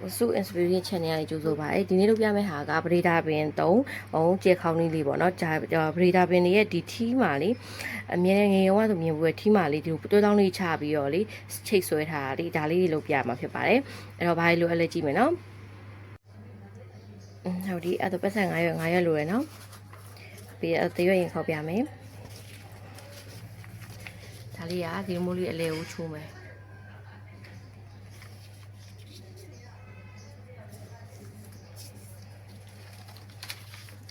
အော်စု inspiration channel ကနေကြိုဆိုပါအဲဒီနေ့လုပ်ပြမယ့်ဟာကပရိဒါပင်3ဟိုကျေခေါင်းလေးလေးပေါ့နော်ဂျာပရိဒါပင်တွေရဲ့ဒီထီးမာလေးအမြဲတမ်းငယ်ရောကဆိုမြင်ဘူးထီးမာလေးဒီတွဲတောင်းလေးချပြီးတော့လေချိတ်ဆွဲထားတာလေဒါလေးလုပ်ပြမှာဖြစ်ပါတယ်အဲ့တော့ဘာလို့အလဲကြည့်မယ်နော်ဟုတ်ဒီအဲ့တော့ပတ်စံ9ရွက်9ရွက်လိုရယ်နော်ပြီးတော့တရွက်ရင်ခေါက်ပြမယ်ဒါလေးကဒီမိုးလေးအလဲကိုချိုးမယ်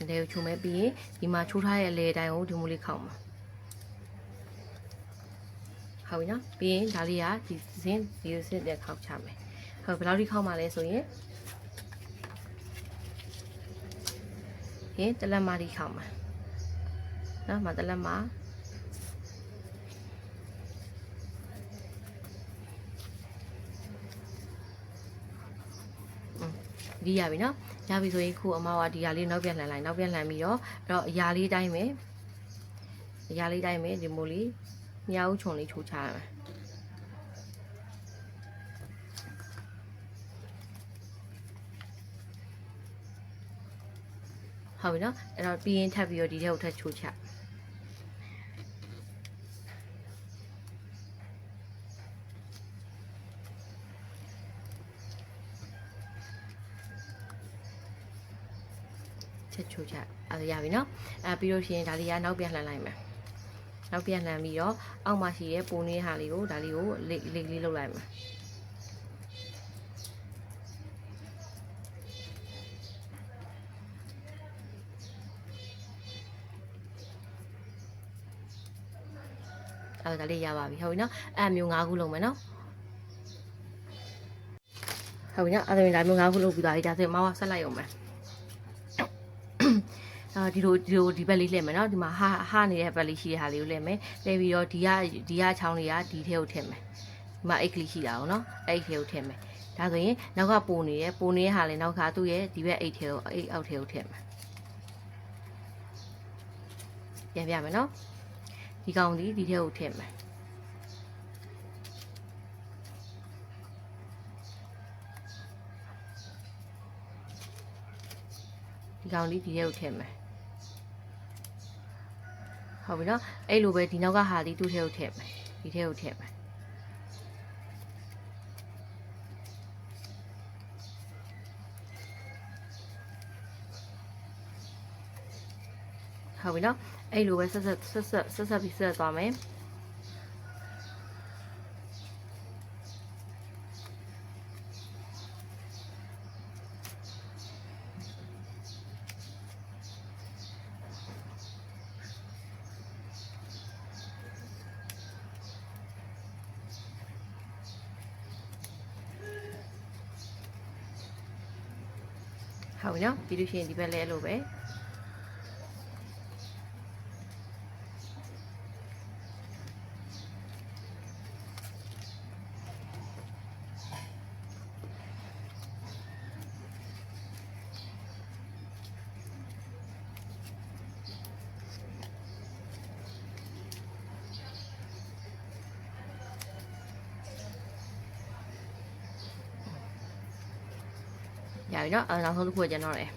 ဒီလေးကိုချုံမဲ့ပြီးရင်ဒီမှာချိုးထားတဲ့အလေအတိုင်းကိုဒီမိုးလေးခောက်မှာဟုတ်ပြီနော်ပြီးရင်ဒါလေးကဒီစင်းဒီစင်းတဲ့ခောက်ချမယ်ဟုတ်ဘယ်လောက်ထိခောက်မှာလဲဆိုရင်ရင်တလက်မဒီခောက်မှာနော်မတလက်မဒီရပြီနော် ရပြီဆိုရင်ခုအမကဒီဟာလေးနောက်ပြန်လှန်လိုက်နောက်ပြန်လှန်ပြီးတော့အဲ့တော့အရာလေးတိုင်းပဲအရာလေးတိုင်းပဲဒီမိုးလေးမြားဦးခြုံလေးချိုးချရမယ်ဟုတ်ပြီနော်အဲ့တော့ပြီးရင်ထပ်ပြီးတော့ဒီထဲကိုထပ်ချိုးချ ချက်ချိုးချအဲ့ဒါရပြီနော်အဲ့ပြီးလို့ရှိရင်ဒါလေးကနောက်ပြန်လှန်လိုက်မယ်နောက်ပြန်လှန်ပြီးတော့အောက်မှာရှိတဲ့ပုံနေတဲ့ဟာလေးကိုဒါလေးကိုလိတ်လိတ်လေးလုပ်လိုက်မယ်အဲ့ဒါလေးရပါပြီဟုတ်ပြီနော်အဲ့မျိုး၅ခုလုံးမယ်နော်ဟုတ်ပြီနော်အဲ့ဒါမျိုးဒါမျိုး၅ခုလုံးပြီးသွားပြီဒါဆိုရင်မောင်ကဆက်လိုက်အောင်မယ်အာ ဒီလိုဒီလိုဒီဘက်လေးလှည့်မယ်နော်ဒီမှာဟာဟာနေတဲ့ဘက်လေးရှိတဲ့ဟာလေးကိုလှည့်မယ်လှည့်ပြီးတော့ဒီကဒီကချောင်းလေးကဒီထဲကိုထည့်မယ်ဒီမှာအိတ်ကလေးရှိတာကိုနော်အဲ့ဒီထဲကိုထည့်မယ်ဒါဆိုရင်နောက်ကပုံနေတယ်ပုံနေတဲ့ဟာလေးနောက်ကသူ့ရဲ့ဒီဘက်အိတ်ထဲကိုအိတ်အောက်ထဲကိုထည့်မယ်ပြန်ပြမယ်နော်ဒီကောင်ဒီဒီထဲကိုထည့်မယ်ဒီကောင်ဒီဒီထဲကိုထည့်မယ် ဟုတ်ပြီနော်အဲ့လိုပဲဒီနောက်ကဟာဒီသူ့ထဲကိုထည့်မယ်ဒီထဲကိုထည့်မယ်ဟုတ်ပြီနော်အဲ့လိုပဲဆက်ဆက်ဆက်ဆက်ဆက်ဆက်ပြီးဆက်သွားမယ် ဟုတ်ပြီနော်ပြီးလို့ရှိရင်ဒီဘက်လည်းအဲ့လိုပဲ ရပြီနော်အဲနောက်ဆုံးတစ်ခုကကျန်တော့တယ်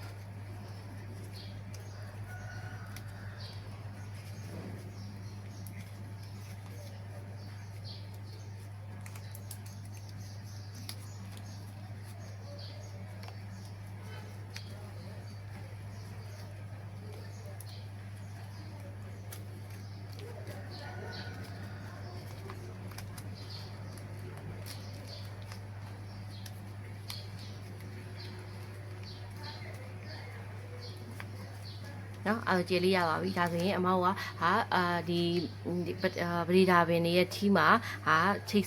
နော်အဲကျေလေးရပါပြီဒါဆိုရင်အမောက်ကဟာအာဒီပရိဒါပင်တွေရဲ့ထီးမှာဟာချိတ်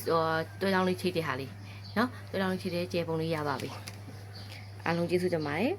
တွဲတောင်းလေးချိတ်တဲ့ဟာလေးနော်တွဲတောင်းလေးချိတ်တဲ့ကျေပုံလေးရပါပြီအားလုံးကျေးဇူးတင်ပါတယ်